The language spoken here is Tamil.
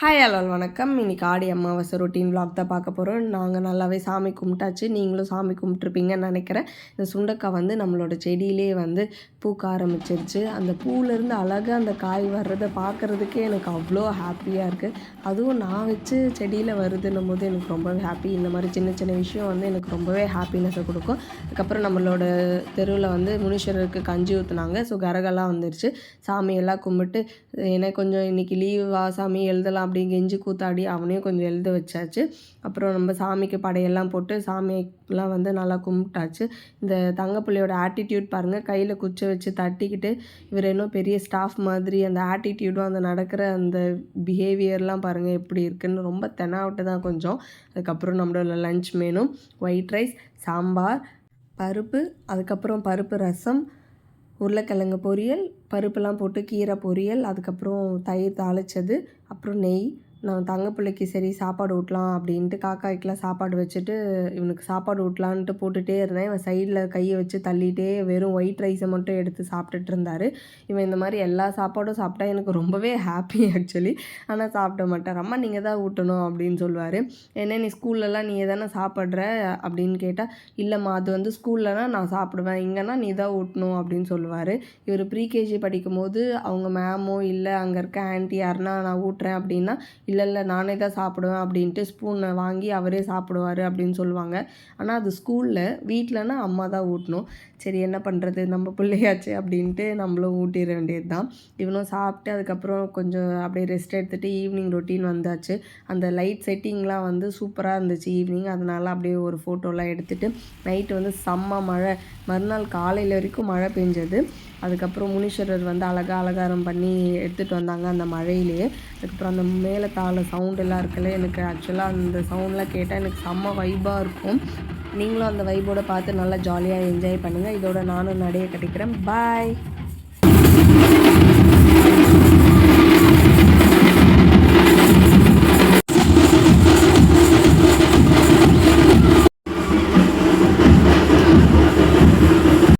ஹாய் அலால் வணக்கம். இன்றைக்கி ஆடி அமாவாசை ரொட்டீன் விளாக் தான் பார்க்க போகிறோம் நாங்கள் நல்லாவே சாமி கும்பிட்டாச்சு. நீங்களும் சாமி கும்பிட்ருப்பீங்கன்னு நினைக்கிறேன். இந்த சுண்டக்காய் வந்து நம்மளோட செடியிலே வந்து பூக்க ஆரம்பிச்சிருச்சு. அந்த பூவிலேருந்து அழகாக அந்த காய் வர்றதை பார்க்குறதுக்கே எனக்கு அவ்வளோ ஹாப்பியாக இருக்குது அதுவும் நான் வச்சு செடியில் வருதுன்னும் போது எனக்கு ரொம்பவே ஹாப்பி இந்த மாதிரி சின்ன சின்ன விஷயம் வந்து எனக்கு ரொம்பவே ஹாப்பினஸை கொடுக்கும். அதுக்கப்புறம் நம்மளோட தெருவில் வந்து முனீஸ்வரருக்கு கஞ்சி ஊற்றுனாங்க ஸோ கரகெல்லாம் வந்துருச்சு. சாமியெல்லாம் கும்பிட்டு எனக்கு கொஞ்சம் இன்றைக்கி லீவ் வா சாமி எழுதலாம் அப்படி கெஞ்சி கூத்தாடி அவனையும் கொஞ்சம் எழுத வச்சாச்சு. அப்புறம் நம்ம சாமிக்கு படையெல்லாம் போட்டு சாமியெல்லாம் வந்து நல்லா கும்பிட்டாச்சு. இந்த தங்கப்பிள்ளையோட ஆட்டிடியூட் பாருங்கள் கையில் குச்சை வச்சு தட்டிக்கிட்டு இவர் இன்னும் பெரிய ஸ்டாஃப் மாதிரி அந்த ஆட்டிடியூடும் அந்த நடக்கிற அந்த பிஹேவியர்லாம் பாருங்கள் எப்படி இருக்குன்னு ரொம்ப தெனாவிட்டு தான் கொஞ்சம். அதுக்கப்புறம் நம்மளோட லஞ்ச் மெனும் ஒயிட் ரைஸ் சாம்பார் பருப்பு அதுக்கப்புறம் பருப்பு ரசம் உருளைக்கிழங்கு பொரியல் பருப்புலாம் போட்டு கீரை பொரியல் அதுக்கப்புறம் தயிர் தாளிச்சது அப்புறம் நெய். நான் தங்க பிள்ளைக்கு சரி சாப்பாடு ஊட்டலாம் அப்படின்ட்டு காக்காய்க்கெலாம் சாப்பாடு வச்சுட்டு இவனுக்கு சாப்பாடு ஊட்டலான்ட்டு போட்டுகிட்டே இருந்தேன். இவன் சைடில் கையை வச்சு தள்ளிட்டே வெறும் ஒயிட் ரைஸை மட்டும் எடுத்து சாப்பிட்டுட்டு இருந்தார். இவன் இந்த மாதிரி எல்லா சாப்பாடும் சாப்பிட்டா எனக்கு ரொம்பவே ஹாப்பி ஆக்சுவலி ஆனால் சாப்பிட மாட்டார். அம்மா நீங்கள் தான் ஊட்டணும் அப்படின்னு சொல்லுவார். என்ன நீ ஸ்கூல்லலாம் நீ தானே சாப்பிட்ற? அப்படின்னு கேட்டால் இல்லைம்மா அது வந்து ஸ்கூல்லனா நான் சாப்பிடுவேன். இங்கேனா நீ தான் ஊட்டணும் அப்படின்னு சொல்லுவார். இவர் ப்ரீகேஜி படிக்கும்போது அவங்க மேமோ இல்லை அங்கே இருக்க ஆன்ட்டி யாருன்னா நான் ஊட்டுறேன் அப்படின்னா இல்லை இல்லை நானே தான் சாப்பிடுவேன் அப்படின்ட்டு ஸ்பூனை வாங்கி அவரே சாப்பிடுவார் அப்படின்னு சொல்லுவாங்க. ஆனால் அது ஸ்கூலில் வீட்டிலனா அம்மா தான் ஊட்டணும். சரி என்ன பண்ணுறது நம்ம பிள்ளையாச்சு அப்படின்ட்டு நம்மளும் ஊட்டிட வேண்டியது தான் இவனும் சாப்பிட்டு அதுக்கப்புறம் கொஞ்சம் அப்படியே ரெஸ்ட் எடுத்துகிட்டு ஈவினிங் ரொட்டீன் வந்தாச்சு. அந்த லைட் செட்டிங்லாம் வந்து சூப்பராக இருந்துச்சு ஈவினிங் அதனால் அப்படியே ஒரு ஃபோட்டோலாம் எடுத்துகிட்டு நைட்டு வந்து செம்ம மழை. மறுநாள் காலையில் வரைக்கும் மழை பெஞ்சது. அதுக்கப்புறம் முனீஸ்வரர் வந்து அழகாக அலங்காரம் பண்ணி எடுத்துகிட்டு வந்தாங்க அந்த மழையிலேயே அதுக்கப்புறம் அந்த மேலே தாள சவுண்ட் எல்லாம் இருக்குல்ல எனக்கு ஆக்சுவலாக அந்த சவுண்ட்லாம் கேட்டால் எனக்கு செம்ம வைபாக இருக்கும். நீங்களும் அந்த வைபோட பார்த்து நல்லா ஜாலியாக என்ஜாய் பண்ணுங்கள் இதோட நானும் நடைய கட்டிக்கிறேன். பாய்